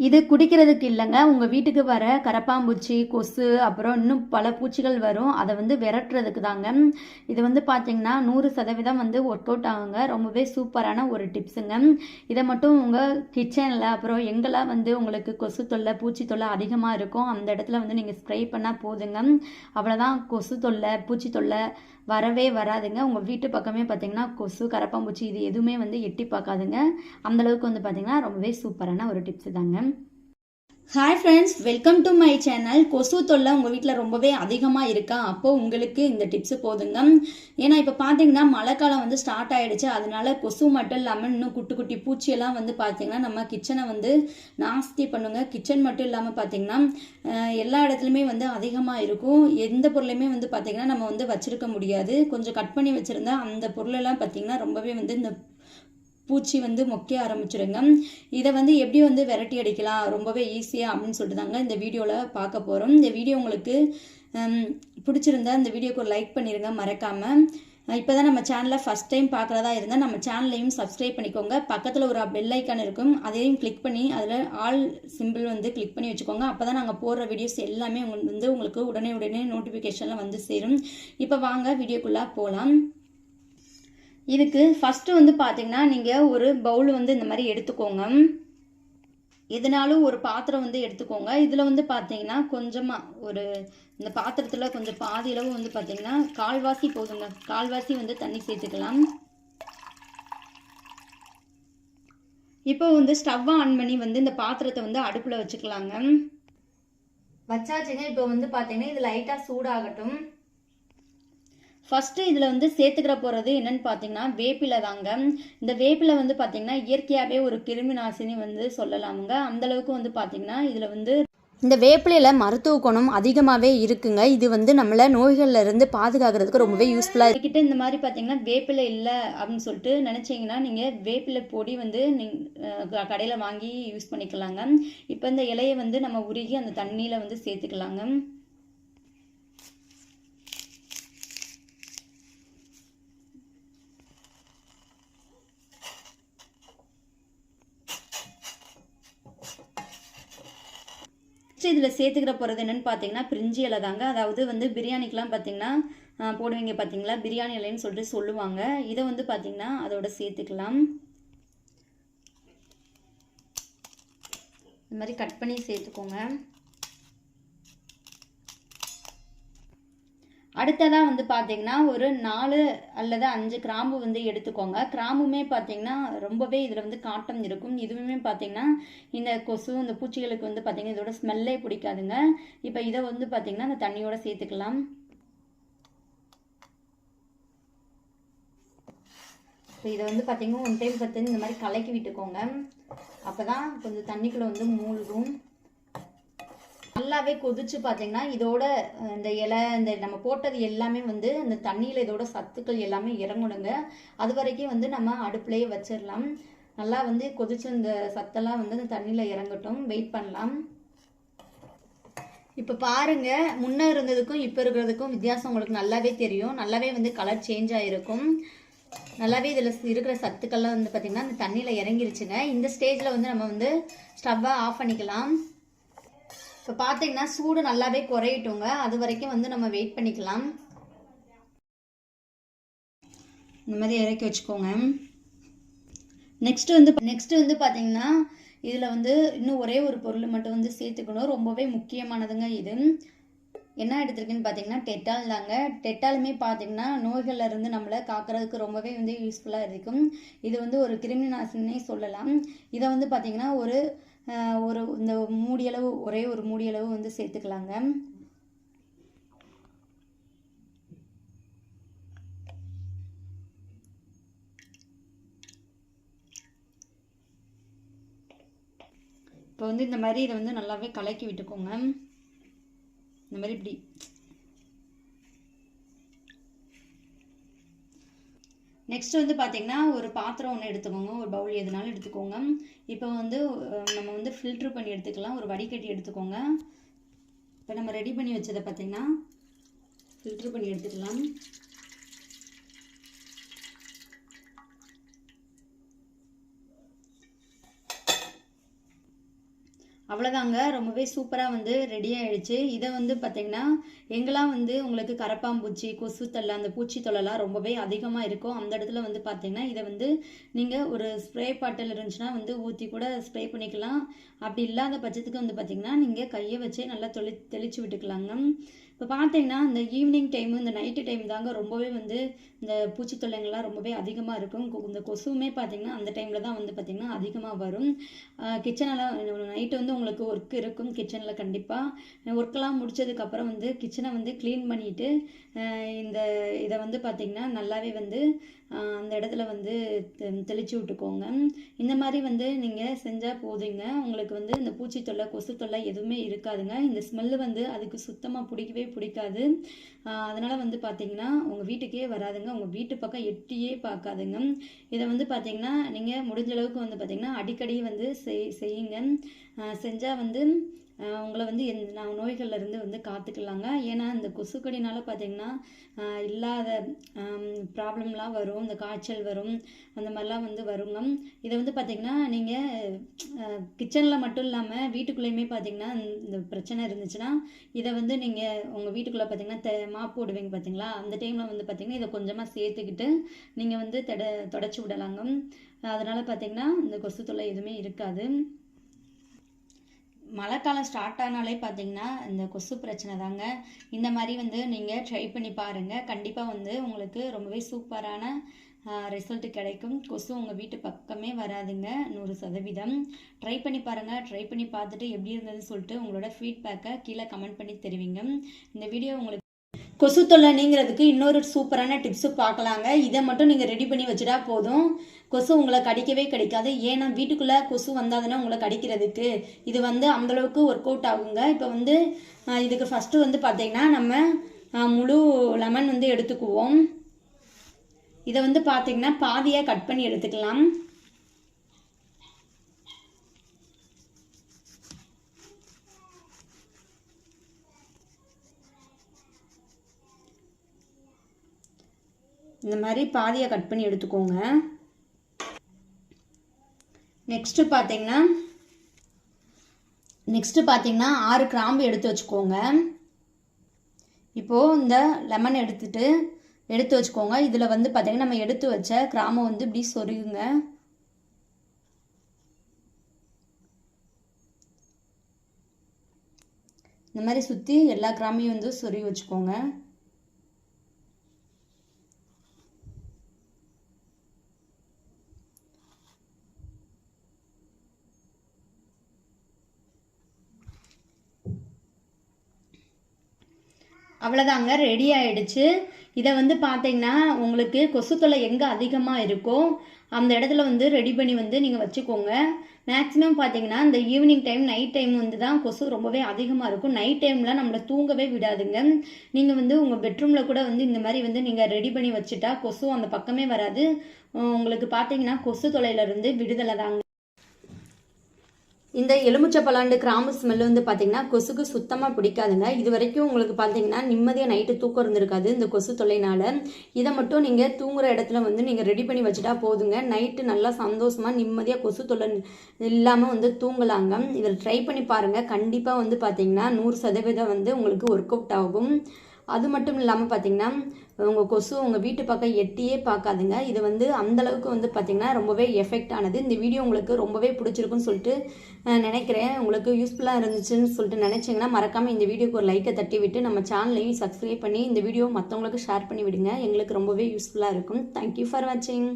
இது குடிக்கிறதுக்கு இல்லைங்க. உங்கள் வீட்டுக்கு வர கரப்பாம்பூச்சி கொசு அப்புறம் இன்னும் பல பூச்சிகள் வரும். அதை வந்து விரட்டுறதுக்கு தாங்க. இது வந்து பார்த்தீங்கன்னா நூறு சதவீதம் வந்து ஒர்க் அவுட் ஆகுங்க. ரொம்பவே சூப்பரான ஒரு டிப்ஸுங்க இதை மட்டும் உங்கள் கிச்சனில் அப்புறம் எங்கெல்லாம் வந்து உங்களுக்கு கொசு தொல்லை பூச்சி தொல்லை அதிகமாக இருக்கும் அந்த இடத்துல வந்து நீங்கள் ஸ்ப்ரே பண்ணால் போதுங்க. அவ்வளோதான் கொசு தொல்லை பூச்சி தொல்லை வரவே வராதுங்க. உங்கள் வீட்டு பக்கமே பார்த்தீங்கன்னா கொசு கரப்பாம்பூச்சி இது எதுவுமே வந்து எட்டி பார்க்காதுங்க. அந்தளவுக்கு வந்து பார்த்தீங்கன்னா ரொம்பவே சூப்பரான ஒரு டிப்ஸு தாங்க. Hi friends welcome to my channel கொசு தொல்லை உங்கள் வீட்டில் ரொம்பவே அதிகமாக இருக்கா? அப்போது உங்களுக்கு இந்த டிப்ஸு போதுங்க. ஏன்னா இப்போ பார்த்தீங்கன்னா மழை காலம் வந்து ஸ்டார்ட் ஆகிடுச்சு அதனால கொசு மட்டும் இல்லாமல் இன்னும் குட்டி குட்டி பூச்சியெல்லாம் வந்து பார்த்தீங்கன்னா நம்ம கிச்சனை வந்து நாஸ்தி பண்ணுங்க. கிச்சன் மட்டும் இல்லாமல் பார்த்தீங்கன்னா எல்லா இடத்துலையுமே வந்து அதிகமாக இருக்கும். எந்த பொருளையுமே வந்து பார்த்தீங்கன்னா நம்ம வந்து வச்சுருக்க முடியாது. கொஞ்சம் கட் பண்ணி வச்சுருந்தா அந்த பொருளெல்லாம் பார்த்தீங்கன்னா ரொம்பவே வந்து இந்த பூச்சி வந்து மொக்க ஆரம்பிச்சிடுங்க இதை வந்து எப்படி வந்து விரட்டி அடிக்கலாம்? ரொம்பவே ஈஸியாக அப்படின்னு சொல்லிட்டு தாங்க இந்த வீடியோவில் பார்க்க போகிறோம் இந்த வீடியோ உங்களுக்கு பிடிச்சிருந்தா இந்த வீடியோக்கு ஒரு லைக் பண்ணிடுங்க மறக்காமல் இப்போ தான் நம்ம சேனலை ஃபஸ்ட் டைம் பார்க்குறதா இருந்தால் நம்ம சேனலையும் சப்ஸ்கிரைப் பண்ணிக்கோங்க. பக்கத்தில் ஒரு பெல் ஐக்கான் இருக்கும். அதையும் கிளிக் பண்ணி அதில் ஆல் சிம்பிள் வந்து கிளிக் பண்ணி வச்சுக்கோங்க. அப்போ தான் நாங்கள் போடுற வீடியோஸ் எல்லாமே வந்து உங்களுக்கு உடனே உடனே நோட்டிஃபிகேஷனில் வந்து சேரும். இப்போ வாங்க வீடியோக்குள்ளே போகலாம் இதுக்கு ஃபஸ்ட்டு வந்து பார்த்தீங்கன்னா நீங்கள் ஒரு பவுல் வந்து இந்த மாதிரி எடுத்துக்கோங்க. எதுனாலும் ஒரு பாத்திரம் வந்து எடுத்துக்கோங்க. இதில் வந்து பார்த்தீங்கன்னா கொஞ்சமாக ஒரு இந்த பாத்திரத்தில் கொஞ்சம் பாதி அளவு வந்து பார்த்தீங்கன்னா கால்வாசி போதுங்க. கால்வாசி வந்து தண்ணி சேர்த்துக்கலாம். இப்போ வந்து ஸ்டவ்வை ஆன் பண்ணி வந்து இந்த பாத்திரத்தை வந்து அடுப்பில் வச்சுக்கலாங்க. வச்சாச்சுங்க. இப்போ வந்து பார்த்தீங்கன்னா இது லைட்டாக சூடாகட்டும். ஃபஸ்ட்டு இதில் வந்து சேர்த்துக்கிற போகிறது என்னன்னு பார்த்தீங்கன்னா வேப்பிலை தாங்க. இந்த வேப்பிலை வந்து பார்த்தீங்கன்னா இயற்கையாகவே ஒரு கிருமி நாசினி வந்து சொல்லலாமுங்க. அந்த அளவுக்கு வந்து பார்த்தீங்கன்னா இதில் வந்து இந்த வேப்பிலையில் மருத்துவ குணம் அதிகமாகவே இருக்குங்க. இது வந்து நம்மளை நோய்கள்லேருந்து பாதுகாக்கிறதுக்கு ரொம்பவே யூஸ்ஃபுல்லாக இருக்கிட்ட இந்த மாதிரி பார்த்தீங்கன்னா வேப்பிலை இல்லை அப்படின்னு சொல்லிட்டு நினச்சிங்கன்னா நீங்கள் வேப்பிலை பொடி வந்து நீங்கள் கடையில் வாங்கி யூஸ் பண்ணிக்கலாங்க. இப்போ இந்த இலையை வந்து நம்ம உருகி அந்த தண்ணியில் வந்து சேர்த்துக்கலாங்க. இதில் சேர்த்துக்கிற போகிறது என்னென்னு பார்த்தீங்கன்னா பிரிஞ்சி இலை தாங்க. அதாவது வந்து பிரியாணிக்கெலாம் பார்த்தீங்கன்னா போடுவீங்க பார்த்தீங்களா பிரியாணி இலைன்னு சொல்லிட்டு சொல்லுவாங்க. இதை வந்து பார்த்தீங்கன்னா அதோட சேர்த்துக்கலாம். இந்த மாதிரி கட் பண்ணி சேர்த்துக்கோங்க. அடுத்ததாக வந்து பார்த்தீங்கன்னா ஒரு நாலு அல்லது அஞ்சு கிராம்பு வந்து எடுத்துக்கோங்க. கிராம்புமே பார்த்தீங்கன்னா ரொம்பவே இதில் வந்து காட்டம் இருக்கும். இதுவுமே பார்த்தீங்கன்னா இந்த கொசு இந்த பூச்சிகளுக்கு வந்து பார்த்தீங்கன்னா இதோட ஸ்மெல்லே பிடிக்காதுங்க. இப்போ இதை வந்து பார்த்தீங்கன்னா அந்த தண்ணியோட சேர்த்துக்கலாம். இப்போ இதை வந்து பார்த்தீங்கன்னா ஒன் டைம் பார்த்து இந்த மாதிரி கலக்கி விட்டுக்கோங்க. அப்போ தான் கொஞ்சம் தண்ணிக்குள்ளே வந்து மூழ்கும். நல்லாவே கொதிச்சு பார்த்தீங்கன்னா இதோட இந்த இலை இந்த நம்ம போட்டது எல்லாமே வந்து அந்த தண்ணியில் இதோட சத்துக்கள் எல்லாமே இறங்கணுங்க. அது வரைக்கும் வந்து நம்ம அடுப்புலேயே வச்சிடலாம். நல்லா வந்து கொதிச்சு இந்த சத்தெல்லாம் வந்து அந்த தண்ணியில் இறங்கட்டும். வெயிட் பண்ணலாம். இப்போ பாருங்க முன்ன இருந்ததுக்கும் இப்போ இருக்கிறதுக்கும் வித்தியாசம் உங்களுக்கு நல்லாவே தெரியும். நல்லாவே வந்து கலர் சேஞ்ச் ஆகிருக்கும் நல்லாவே இதில் இருக்கிற சத்துக்கள்லாம் வந்து பார்த்திங்கன்னா அந்த தண்ணியில் இறங்கிருச்சுங்க. இந்த ஸ்டேஜில் வந்து நம்ம வந்து ஸ்டவ்வை ஆஃப் பண்ணிக்கலாம். இப்போ பார்த்தீங்கன்னா சூடு நல்லாவே குறையட்டுங்க. அது வரைக்கும் வந்து நம்ம வெயிட் பண்ணிக்கலாம். இந்த மாதிரி இறக்கி வச்சுக்கோங்க. நெக்ஸ்ட்டு வந்து நெக்ஸ்ட்டு வந்து பார்த்தீங்கன்னா இதில் வந்து இன்னும் ஒரே ஒரு பொருள் மட்டும் வந்து சேர்த்துக்கணும். ரொம்பவே முக்கியமானதுங்க இது. என்ன எடுத்திருக்குன்னு பார்த்தீங்கன்னா டெட்டால் தாங்க. டெட்டாலுமே பார்த்தீங்கன்னா நோய்களில் இருந்து நம்மளை காக்கிறதுக்கு ரொம்பவே வந்து யூஸ்ஃபுல்லாக இருக்கும். இது வந்து ஒரு கிருமி நாசினே சொல்லலாம். இதை வந்து பார்த்தீங்கன்னா ஒரு ஒரு இந்த மூடியளவு ஒரே ஒரு மூடியளவு வந்து சேர்த்துக்கலாங்க. இப்போ வந்து இந்த மாதிரி இதை வந்து நல்லாவே கலக்கி விட்டுக்கோங்க. இந்த மாதிரி இப்படி நெக்ஸ்ட் வந்து பார்த்தீங்கன்னா ஒரு பாத்திரம் ஒன்று எடுத்துக்கோங்க. ஒரு பவுல் எதுனாலும் எடுத்துக்கோங்க. இப்போ வந்து நம்ம வந்து ஃபில்ட்ரு பண்ணி எடுத்துக்கலாம். ஒரு வடிகட்டி எடுத்துக்கோங்க. இப்போ நம்ம ரெடி பண்ணி வச்சதை பார்த்தீங்கன்னா ஃபில்ட்ரு பண்ணி எடுத்துக்கலாம். அவ்வளோதாங்க ரொம்பவே சூப்பராக வந்து ரெடி ஆகிடுச்சு இதை வந்து பார்த்தீங்கன்னா எங்கெல்லாம் வந்து உங்களுக்கு கரப்பாம்பூச்சி கொசு தொல்லை அந்த பூச்சி தொல்லைலாம் ரொம்பவே அதிகமாக இருக்கும் அந்த இடத்துல வந்து பார்த்தீங்கன்னா இதை வந்து நீங்கள் ஒரு ஸ்ப்ரே பாட்டில் இருந்துச்சுன்னா வந்து ஊற்றி கூட ஸ்ப்ரே பண்ணிக்கலாம். அப்படி இல்லாத பட்சத்துக்கு வந்து பார்த்தீங்கன்னா நீங்கள் கையை வச்சே நல்லா தொளி தெளிச்சு விட்டுக்கலாங்க. இப்போ பார்த்தீங்கன்னா இந்த ஈவினிங் டைமு இந்த நைட்டு டைம் தாங்க ரொம்பவே வந்து இந்த பூச்சி தொல்லைங்கள்லாம் ரொம்பவே அதிகமாக இருக்கும். கொ- இந்த கொசுவுமே பார்த்தீங்கன்னா அந்த டைமில் தான் வந்து பார்த்திங்கன்னா அதிகமாக வரும். கிச்சனெல்லாம் நைட்டு வந்து உங்களுக்கு ஒர்க் இருக்கும். கிச்சனில் கண்டிப்பாக ஒர்க்கெல்லாம் முடிச்சதுக்கப்புறம் வந்து கிச்சனை வந்து க்ளீன் பண்ணிவிட்டு இந்த இதை வந்து பார்த்தீங்கன்னா நல்லாவே வந்து அந்த இடத்துல வந்து தெ- விட்டுக்கோங்க. இந்த மாதிரி வந்து நீங்கள் செஞ்சால் போதுங்க. உங்களுக்கு வந்து இந்த பூச்சி தொல்லை கொசு தொல்லை எதுவுமே இருக்காதுங்க. இந்த ஸ்மெல்லு வந்து அதுக்கு சுத்தமாக பிடிக்கவே பிடிக்காது. அதனால் வந்து பார்த்தீங்கன்னா உங்கள் வீட்டுக்கே வராதுங்க. உங்கள் வீட்டு பக்கம் எட்டியே பார்க்காதுங்க இதை வந்து பார்த்தீங்கன்னா நீங்கள் முடிஞ்ச அளவுக்கு வந்து பார்த்தீங்கன்னா அடிக்கடி வந்து செய் செய்யுங்க. செஞ்சால் வந்து உங்களை வந்து எந்த நான் நோய்கள்லேருந்து வந்து காத்துக்கலாங்க. ஏன்னா இந்த கொசுக்கடினால பார்த்தீங்கன்னா இல்லாத ப்ராப்ளம்லாம் வரும். இந்த காய்ச்சல் வரும். அந்த மாதிரிலாம் வந்து வருங்க. இதை வந்து பார்த்தீங்கன்னா நீங்கள் கிச்சனில் மட்டும் இல்லாமல் வீட்டுக்குள்ளேயுமே பார்த்தீங்கன்னா இந்த பிரச்சனை இருந்துச்சுன்னா இதை வந்து நீங்கள் உங்கள் வீட்டுக்குள்ளே பார்த்தீங்கன்னா தெ மாப்பு விடுவீங்க பார்த்தீங்களா அந்த டைமில் வந்து பார்த்தீங்கன்னா இதை கொஞ்சமாக சேர்த்துக்கிட்டு நீங்கள் வந்து தட தொடச்சி விடலாங்க. அதனால் பார்த்தீங்கன்னா இந்த கொசு தொல்லை எதுவுமே இருக்காது. மழைக்காலம் ஸ்டார்ட் ஆனாலே பார்த்தீங்கன்னா இந்த கொசு பிரச்சனை தாங்க. இந்த மாதிரி வந்து நீங்கள் ட்ரை பண்ணி பாருங்கள் கண்டிப்பாக வந்து உங்களுக்கு ரொம்பவே சூப்பரான ரிசல்ட் கிடைக்கும். கொசு உங்கள் வீட்டு பக்கமே வராதுங்க. நூறு சதவீதம். ட்ரை பண்ணி பாருங்கள் ட்ரை பண்ணி பார்த்துட்டு எப்படி இருந்ததுன்னு சொல்லிட்டு உங்களோட ஃபீட்பேக்கை கீழே கமெண்ட் பண்ணி தெரிவிங்க. இந்த வீடியோ உங்களுக்கு கொசு தொல்லை நீங்கிறதுக்கு இன்னொரு சூப்பரான டிப்ஸு பார்க்கலாங்க. இதை மட்டும் நீங்கள் ரெடி பண்ணி வச்சுட்டா போதும். கொசு உங்களை கடிக்கவே கிடைக்காது. ஏன்னா வீட்டுக்குள்ளே கொசு வந்தாதுன்னா உங்களை கடிக்கிறதுக்கு. இது வந்து அந்தளவுக்கு ஒர்க் அவுட் ஆகுங்க. இப்போ வந்து இதுக்கு ஃபஸ்ட்டு வந்து பார்த்தீங்கன்னா நம்ம முழு லெமன் வந்து எடுத்துக்குவோம். இதை வந்து பார்த்தீங்கன்னா பாதியாக கட் பண்ணி எடுத்துக்கலாம். இந்த மாதிரி பாதியை கட் பண்ணி எடுத்துக்கோங்க. நெக்ஸ்ட்டு பார்த்தீங்கன்னா நெக்ஸ்ட்டு பார்த்தீங்கன்னா ஆறு கிராம்பு எடுத்து வச்சுக்கோங்க. இப்போது இந்த லெமன் எடுத்துட்டு எடுத்து வச்சுக்கோங்க. இதில் வந்து பார்த்தீங்கன்னா நம்ம எடுத்து வச்ச கிராம்பை வந்து இப்படி சொருகுங்க. இந்த மாதிரி சுற்றி எல்லா கிராமையும் வந்து சொருகி வச்சுக்கோங்க. அவ்வளோதாங்க ரெடி ஆயிடுச்சு. இதை வந்து பார்த்தீங்கன்னா உங்களுக்கு கொசு தொலை எங்கே அதிகமாக இருக்கோ அந்த இடத்துல வந்து ரெடி பண்ணி வந்து நீங்கள் வச்சுக்கோங்க. மேக்ஸிமம் பார்த்தீங்கன்னா இந்த ஈவினிங் டைம் நைட் டைம் வந்து தான் கொசு ரொம்பவே அதிகமாக இருக்கும். நைட் டைமில் நம்மளை தூங்கவே விடாதுங்க. நீங்கள் வந்து உங்கள் பெட்ரூமில் கூட வந்து இந்த மாதிரி வந்து நீங்கள் ரெடி பண்ணி வச்சுட்டா கொசு அந்த பக்கமே வராது. உங்களுக்கு பார்த்தீங்கன்னா கொசு தொலையிலேருந்து விடுதலை தாங்க. இந்த எலுமிச்சை பலாண்டு கிராம்பு ஸ்மெல் வந்து பார்த்தீங்கன்னா கொசுக்கு சுத்தமாக பிடிக்காதுங்க. இது வரைக்கும் உங்களுக்கு பார்த்தீங்கன்னா நிம்மதியாக நைட்டு தூக்கம் இருந்திருக்காது இந்த கொசு தொல்லைனால. இதை மட்டும் நீங்கள் தூங்குற இடத்துல வந்து நீங்கள் ரெடி பண்ணி வச்சுட்டா போதுங்க. நைட்டு நல்லா சந்தோஷமாக நிம்மதியாக கொசு தொல்லை இல்லாமல் வந்து தூங்கலாங்க. இதில் ட்ரை பண்ணி பாருங்கள் கண்டிப்பாக வந்து பார்த்தீங்கன்னா நூறு சதவீதம் வந்து உங்களுக்கு ஒர்க் அவுட் ஆகும். அது மட்டும் இல்லாமல் பார்த்தீங்கன்னா உங்கள் கொசு உங்கள் வீட்டு பக்கம் எட்டியே பார்க்காதுங்க. இது வந்து அந்த அளவுக்கு வந்து பார்த்திங்கன்னா ரொம்பவே எஃபெக்ட் ஆனது. இந்த வீடியோ உங்களுக்கு ரொம்பவே பிடிச்சிருக்குன்னு சொல்லிட்டு நினைக்கிறேன். உங்களுக்கு யூஸ்ஃபுல்லாக இருந்துச்சுன்னு சொல்லிட்டு நினச்சிங்கன்னா மறக்காமல் இந்த வீடியோக்கு ஒரு லைக்கை தட்டி விட்டு நம்ம சேனலையும் சப்ஸ்கிரைப் பண்ணி இந்த வீடியோ மற்றவங்களுக்கு ஷேர் பண்ணி விடுங்க. எங்களுக்கு ரொம்பவே யூஸ்ஃபுல்லாக இருக்கும். தேங்க்யூ ஃபார் வாட்சிங்